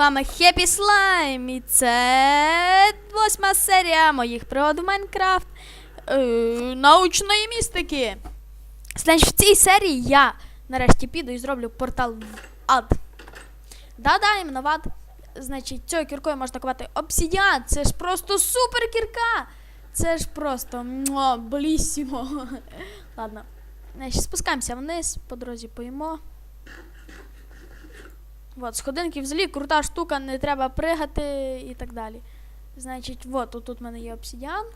вами Хеппі Слайм, і це восьма серія моїх пригод в Майнкрафт е, научної містики. Значить, в цій серії я нарешті піду і зроблю портал в ад. Да-да, іменно в ад. Значить, цією кіркою можна копати обсидіан. Це ж просто супер кірка. Це ж просто блісімо. Ладно. Значить, спускаємося вниз, по дорозі поїмо. Вот, сходинки взагалі крута штука, не треба пригати і так далі. Значить, вот, тут в мене є обсидіан.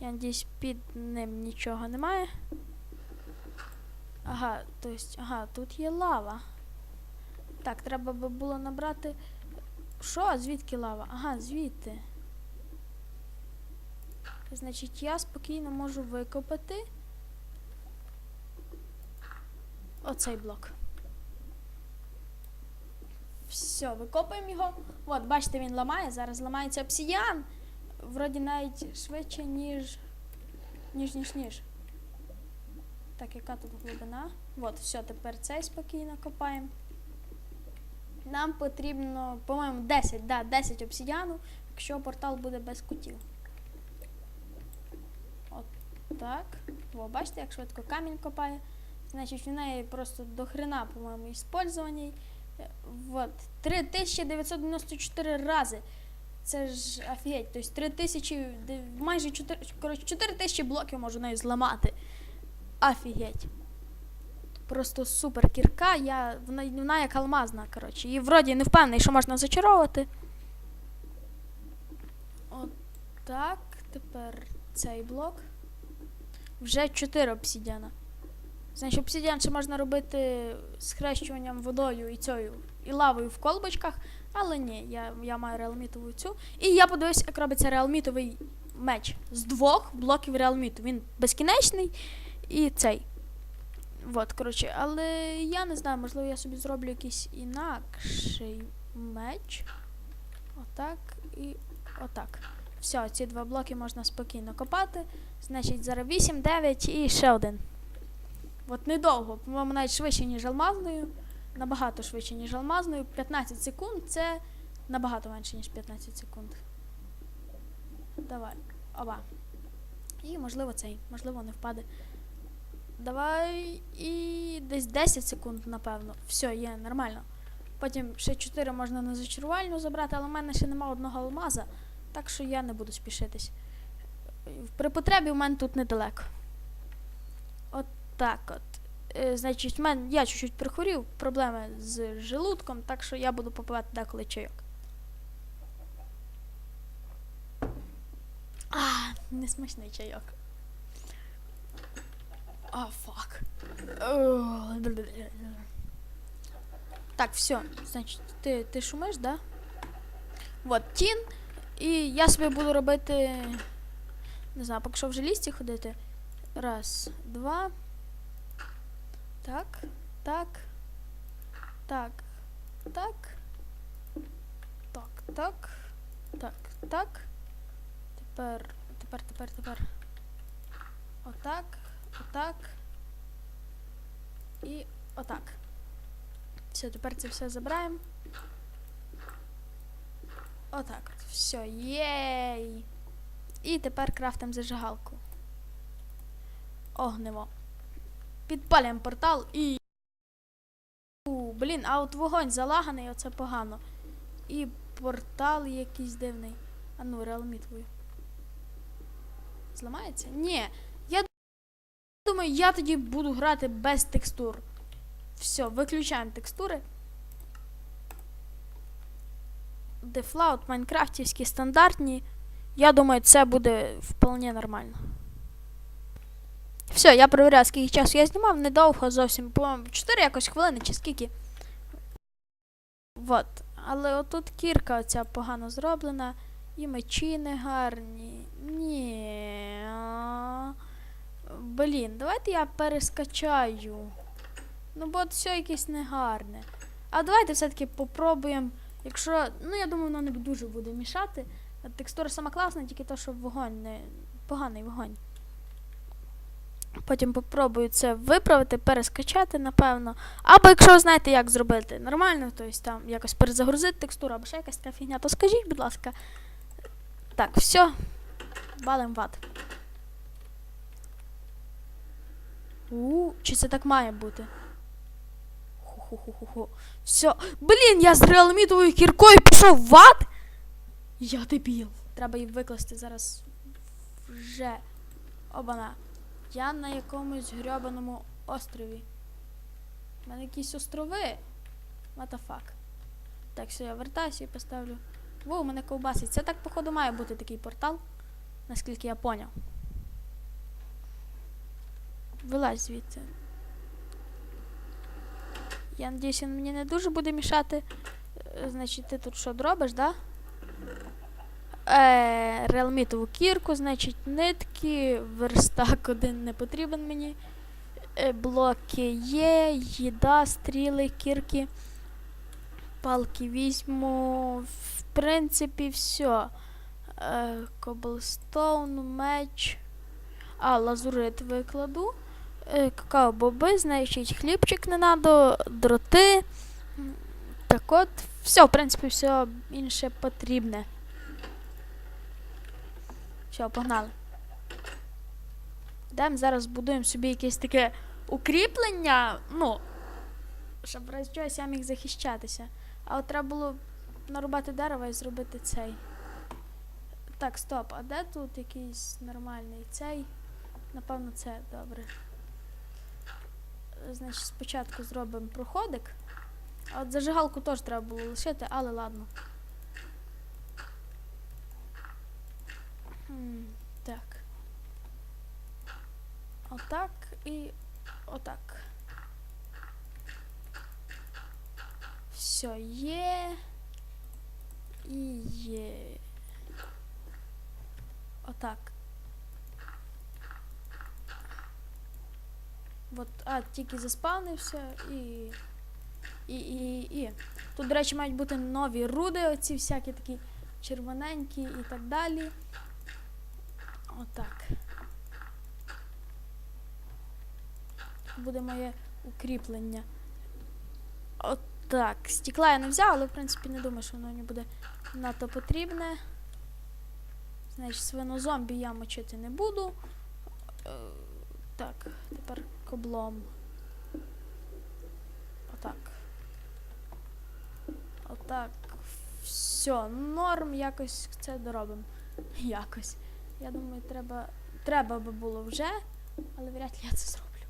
Я надіюсь, під ним нічого немає. Ага, то есть, ага, тут є лава. Так, треба би було набрати. Що? Звідки лава? Ага, звідти. Значить, я спокійно можу викопати оцей блок. Все, викопуємо його. От, бачите, він ламає. Зараз ламається обсидіан. Вроді навіть швидше, ніж. Ніж, ніж, ніж. Так, яка тут глибина? От, все, тепер цей спокійно копаємо. Нам потрібно, по-моєму, 10, да, 10 обсидіану, якщо портал буде без кутів. От так. О, бачите, як швидко камінь копає. Значить, в неї просто до хрена, по-моєму, іспользованій. Вот. 3994 рази. Це ж офігеть. Тобто 3000, майже 4, коротше, 4000 блоків можу нею зламати. Офігеть. Просто супер кірка. Я, вона, вона як алмазна, коротше. І вроді не впевнений, що можна зачаровувати. От. Тепер цей блок. Вже 4 обсидіана. Значить, обсидіан ще можна робити схрещуванням водою і цією, і лавою в колбочках, але ні, я, я маю реалмітову цю. І я подивився, як робиться реалмітовий меч з двох блоків реалміту. Він безкінечний і цей. От, коротше, але я не знаю, можливо, я собі зроблю якийсь інакший меч. Отак і отак. Все, ці два блоки можна спокійно копати. Значить, зараз 8, 9 і ще один. От недовго, по-моєму, навіть швидше, ніж алмазною. Набагато швидше, ніж алмазною. 15 секунд це набагато менше, ніж 15 секунд. Давай. Оба. І можливо цей, можливо, не впаде. Давай і десь 10 секунд, напевно. Все, є, нормально. Потім ще 4 можна на зачарувальню забрати, але в мене ще нема одного алмаза, так що я не буду спішитись. При потребі в мене тут недалеко. От так от. Е, значить, в мене я чуть-чуть прихворів, проблеми з желудком, так що я буду попивати деколи чайок. А, несмачний чайок. А, фак. Так, все. Значить, ти, ти шумиш, да? Вот, тін. І я собі буду робити. Не знаю, поки що в желісті ходити. Раз, два. Так, так. Так. Так. Так, так. Так, так. Тепер, тепер, тепер, тепер. Отак, отак. І отак. Все, тепер це все забираємо. Отак от. Все, єй. І тепер крафтимо зажигалку. Огнево. Підпалюємо портал і. У, блін, а от вогонь залаганий, оце погано. І портал якийсь дивний. А ну, реалмітвою. Зламається? Ні. Я думаю, я тоді буду грати без текстур. Все, виключаємо текстури. Дефлаут, майнкрафтівські стандартні. Я думаю, це буде вполне нормально. Все, я перевіряю, скільки часу я знімав, недовго зовсім, по 4 якось хвилини чи скільки. Вот. Але отут кірка оця погано зроблена. І мечі не гарні. Ні. Блін, давайте я перескачаю. Ну, бо от все якесь негарне. А давайте все-таки попробуємо. Якщо. Ну, я думаю, воно не дуже буде мішати. Текстура сама класна, тільки то, що вогонь не. Поганий вогонь. Потім попробую це виправити, перескачати, напевно. Або якщо знаєте, як зробити нормально, тобто там якось перезагрузити текстуру, або ще якась така фігня, то скажіть, будь ласка. Так, все. Балим в ад. У, чи це так має бути? Ху-ху-ху-ху. Все. Блін, я з реалмітовою кіркою пішов в ад? Я дебіл. Треба її викласти зараз вже. Обана. Я на якомусь грьобаному острові. У мене якісь острови. Fuck. Так, все, я вертаюся і поставлю. Во, у мене ковбасить. Це так, походу, має бути такий портал, наскільки я поняв. Вилазь звідси. Я надіюсь, він мені не дуже буде мішати. Е, Значить, ти тут що дробиш, да? Е, реалмітову кірку, значить, нитки, верстак один не потрібен мені. Е, блоки є, їда, стріли, кірки. Палки візьму. В принципі, все. Е, меч. А, лазурит викладу. Е, какао-боби, значить, хлібчик не надо, дроти. Так от, все, в принципі, все інше потрібне. Все, погнали. Йдемо зараз будуємо собі якесь таке укріплення, ну, щоб в разі чогось я міг захищатися. А от треба було нарубати дерево і зробити цей. Так, стоп, а де тут якийсь нормальний цей? Напевно, це добре. Значить, спочатку зробимо проходик. А от зажигалку теж треба було лишити, але ладно. Так. Отак і отак. Все є. І є. Отак. От, а, тільки заспавнився і. І, і, і. Тут, до речі, мають бути нові руди, оці всякі такі червоненькі і так далі. Отак. Буде моє укріплення. Отак. Стекла я не взяла, але в принципі не думаю, що воно мені буде надто потрібне. Значить, свинозомбі я мочити не буду. Е, Так, тепер коблом. Отак. Отак. Все, норм, якось це доробимо. Якось. Я думаю, треба. Треба би було вже, але вряд ли я це зроблю.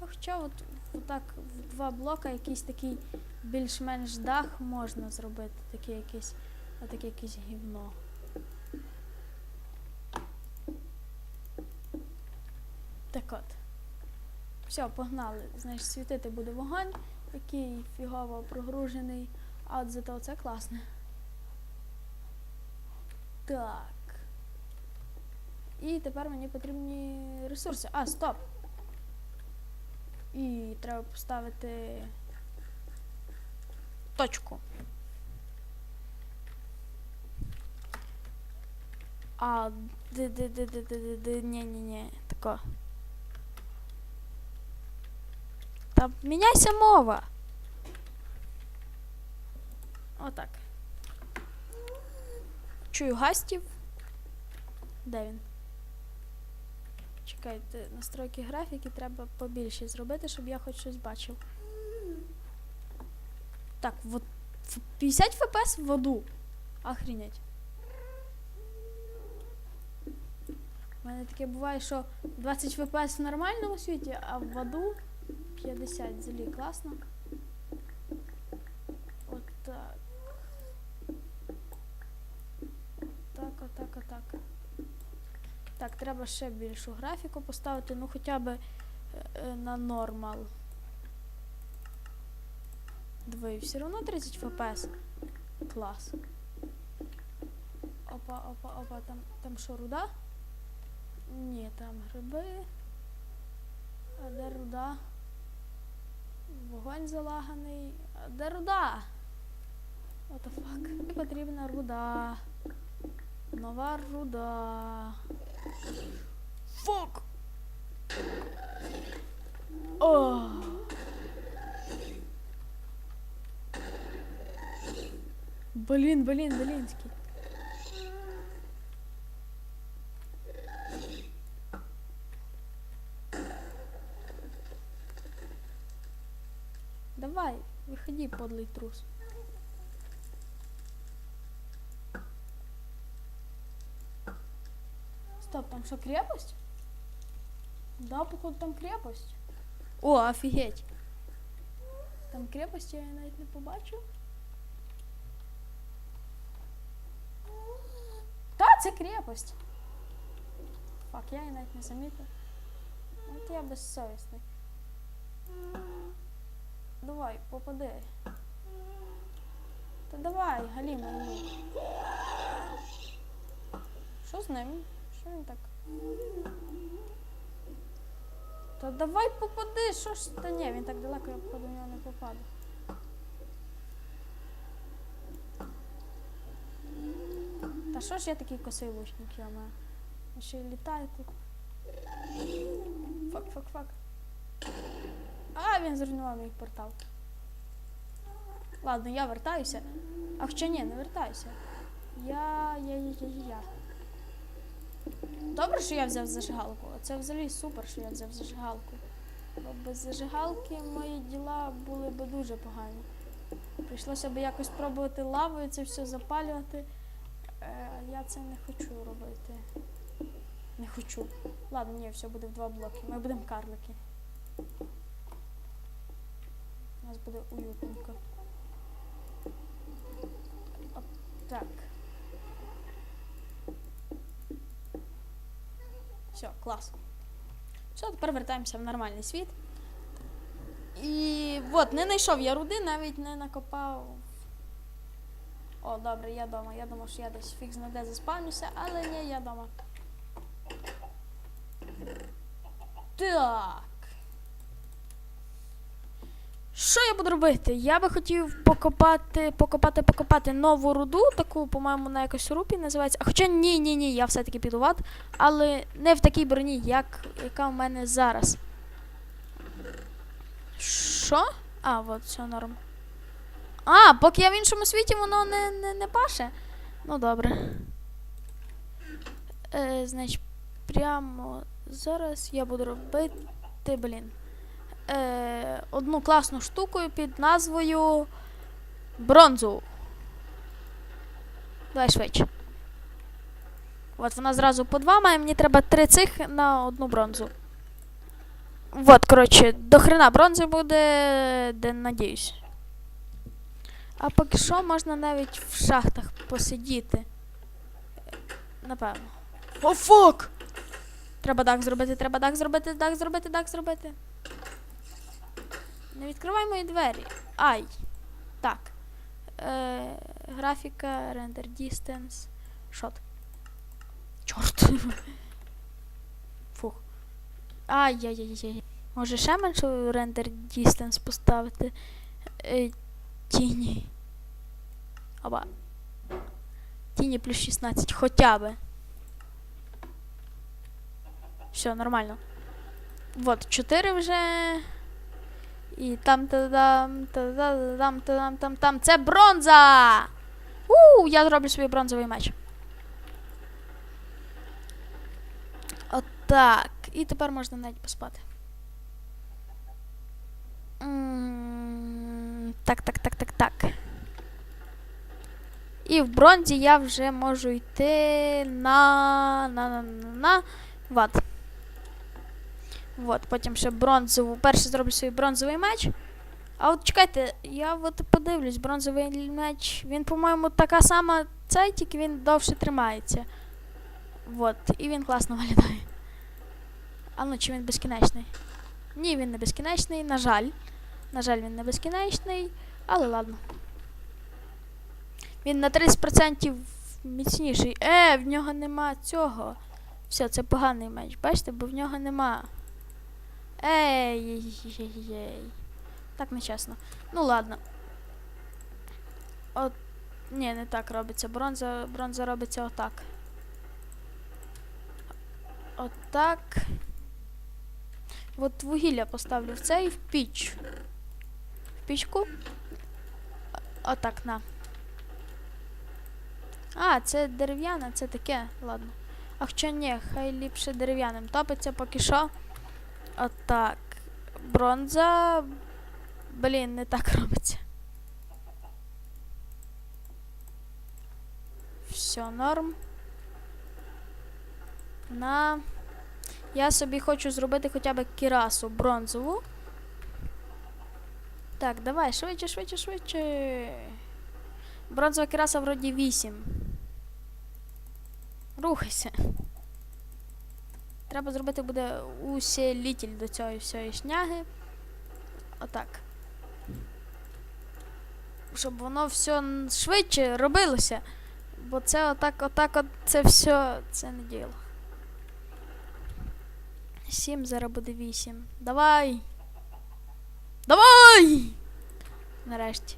Хоча от, отак в два блока якийсь такий більш-менш дах можна зробити. Таке якесь, таке якесь гівно. Так от. Все, погнали. Значить, світити буде вогонь, який фігово прогружений. А от зато це класне. Так. І тепер мені потрібні ресурси. А, стоп! І треба поставити точку. А, де, де, де, де, ні, ні, ні, тако. Та міняйся мова. Отак. Чую гастів. Де він? Чекайте, настройки графіки треба побільше зробити, щоб я хоч щось бачив. Так, вот 50 фпс в воду. Охренеть. У мене таке буває, що 20 фпс в нормальному світі, а в воду 50 зелі класно. От так. Так, отак, отак. Так, треба ще більшу графіку поставити, ну хоча б е, е, на нормал. Двоє, все одно 30 фпс. Клас. Опа, опа, опа, там, там що, руда? Ні, там гриби. А де руда? Вогонь залаганий. А де руда? What the fuck? Мені потрібна руда. Нова руда. Fuck! О, Блин, блин, блинский. Давай, выходи, подлый трус. Там що, крепость? Да, походу там крепость. О, офігеть. Там крепості я навіть не побачив. Та, це крепость. Фак, я її навіть не замітив. От я безсовісний. Давай, попади. Та давай, Галіма. Що з ним? Що він так? Та давай попади, що ж. Та ні, він так далеко, я походу нього не попаду. Та що ж я такий косий лучник, я маю? Ще й літаю тут. Фак, фак, фак. А, він зруйнував мій портал. Ладно, я вертаюся. А хоча ні, не вертаюся. Я. я, я, я, я, я. Добре, що я взяв зажигалку. Це взагалі супер, що я взяв зажигалку. Бо без зажигалки мої діла були б дуже погані. Прийшлося б якось пробувати лавою це все запалювати. Е, я це не хочу робити. Не хочу. Ладно, ні, все буде в два блоки. Ми будемо карлики. У нас буде уютненько. Так. Все, клас. Все, тепер вертаємося в нормальний світ. І от, не знайшов я руди, навіть не накопав. О, добре, я вдома. Я думав, що я десь фікс на де заспавнюся, але ні, я вдома. Так. Що я буду робити? Я би хотів покопати, покопати, покопати нову руду, таку, по-моєму, на якось рупі називається. А хоча ні, ні, ні, я все-таки піду в ад, але не в такій броні, як яка в мене зараз. Що? А, от, все норм. А, поки я в іншому світі, воно не, не, не паше. Ну добре. Е, значить, прямо зараз я буду робити, блін. Е, одну класну штуку під назвою бронзу. Давай швидше. От вона зразу по два має, мені треба три цих на одну бронзу. От, коротше, до хрена бронзи буде, де надіюсь. А поки що можна навіть в шахтах посидіти. Напевно. О, фак! Треба дах зробити, треба дах зробити, дах зробити, дах зробити. Не відкривай мої двері. Ай. Так. Е, графіка, render distance. Шот. Чорт. Фух. Ай-яй-яй-яй. Може ще менше render distance поставити? Е, тіні. Оба. Тіні плюс 16, хоча би. Все, нормально. Вот, 4 вже. І там та-дам, та-да-дам, та-дам, там, там. Це бронза! У, я зроблю свій бронзовий меч. Отак. І тепер можна навіть поспати. Так, так, так, так, так. І в бронзі я вже можу йти на. на. на. на. на. Вот. Вот, потім ще бронзову. Перше зроблю свій бронзовий меч. А от чекайте, я от подивлюсь, бронзовий меч. Він, по-моєму, така сама цей, тільки він довше тримається. Вот. І він класно виглядає. А ну, чи він безкінечний? Ні, він не безкінечний, на жаль. На жаль, він не безкінечний, але ладно. Він на 30% міцніший. Е, в нього нема цього. Все, це поганий меч. Бачите, бо в нього нема. Ей. Так нечесно. Ну ладно. От. Ні, не так робиться. Бронза, бронза робиться отак. Отак. От вугілля поставлю в цей в піч. В пічку. Отак, на. А, це дерев'яна, це таке, ладно. А хоча ні, хай ліпше дерев'яним. Топиться поки що. Отак. Бронза. Блін, не так робиться. Все, норм. На. Я собі хочу зробити хоча б кірасу бронзову. Так, давай, швидше, швидше, швидше. Бронзова кіраса вроді 8. Рухайся. Треба зробити буде усілітель до цієї всієї шняги. Отак. Щоб воно все швидше робилося. Бо це отак, отак, от це все, це не діло. 7, зараз буде 8. Давай! Давай! Нарешті.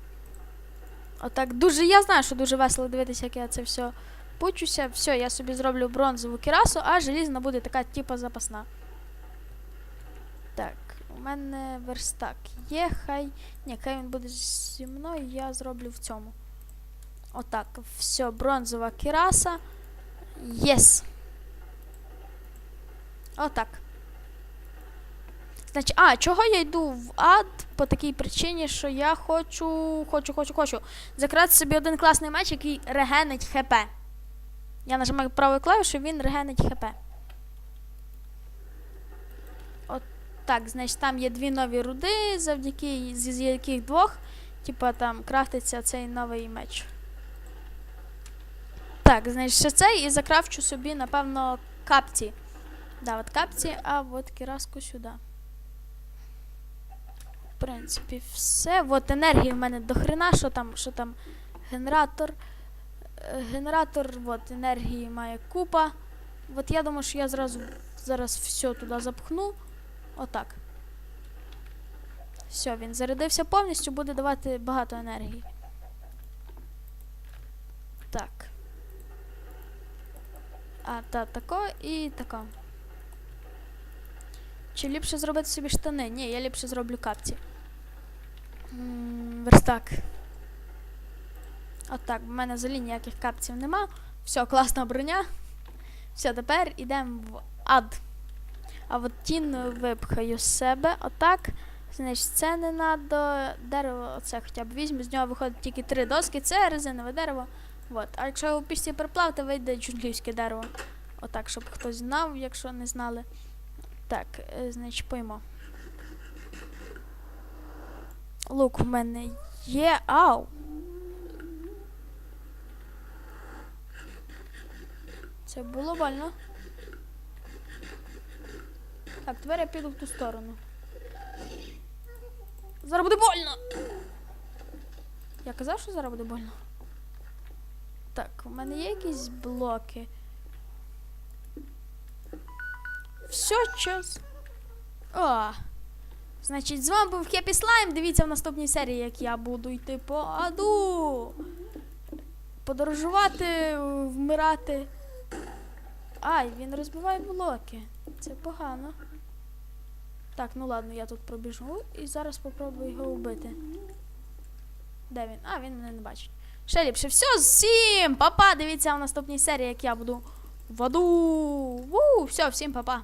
Отак дуже. Я знаю, що дуже весело дивитися, як я це все пучуся. Все, я собі зроблю бронзову кірасу, а желізна буде така, типа запасна. Так, у мене верстак є, хай. Ні, хай він буде зі мною, я зроблю в цьому. Отак. Все, бронзова кіраса. Єс. Отак. Значить, а, чого я йду в ад? По такій причині, що я хочу. Хочу, хочу, хочу. Закрати собі один класний меч, який регенить ХП. Я нажимаю правою клавішу, він регенить ХП. От так, значить, там є дві нові руди, завдяки з, яких двох, типа там крафтиться цей новий меч. Так, значить, ще цей і закрафчу собі, напевно, капці. Да, от капці, а от кіраску сюди. В принципі, все. От енергії в мене до хрена, що там, що там генератор. Генератор, от, енергії має купа. От я думаю, що я зразу зараз все туди запхну. Отак. Все, він зарядився повністю, буде давати багато енергії. Так. А, та, тако і тако. Чи ліпше зробити собі штани? Ні, я ліпше зроблю капці. М, Верстак. Отак, в мене взагалі ніяких капців нема. Все, класна броня. Все, тепер йдемо в ад. А от тін випхаю з себе. Отак. Значить, це не надо. Дерево, оце хоча б візьму, з нього виходить тільки три доски, це резинове дерево. От. А якщо його пісті приплавити, вийде джунглівське дерево. Отак, щоб хтось знав, якщо не знали. Так, е, значить, поймо. Лук в мене є. Ау! Це було больно. Так, тепер я піду в ту сторону. Зараз буде больно! Я казав, що зараз буде больно. Так, у мене є якісь блоки. Все, час. О! Значить, з вами був Хеппі Слайм. Дивіться в наступній серії, як я буду йти по аду. Подорожувати, вмирати. Ай, він розбиває блоки. Це погано. Так, ну ладно, я тут пробіжу і зараз попробую його вбити. Де він? А, він мене не бачить. Ще ліпше. Все, всім! Папа! Дивіться в наступній серії, як я буду в аду. Ву! Все, всім папа.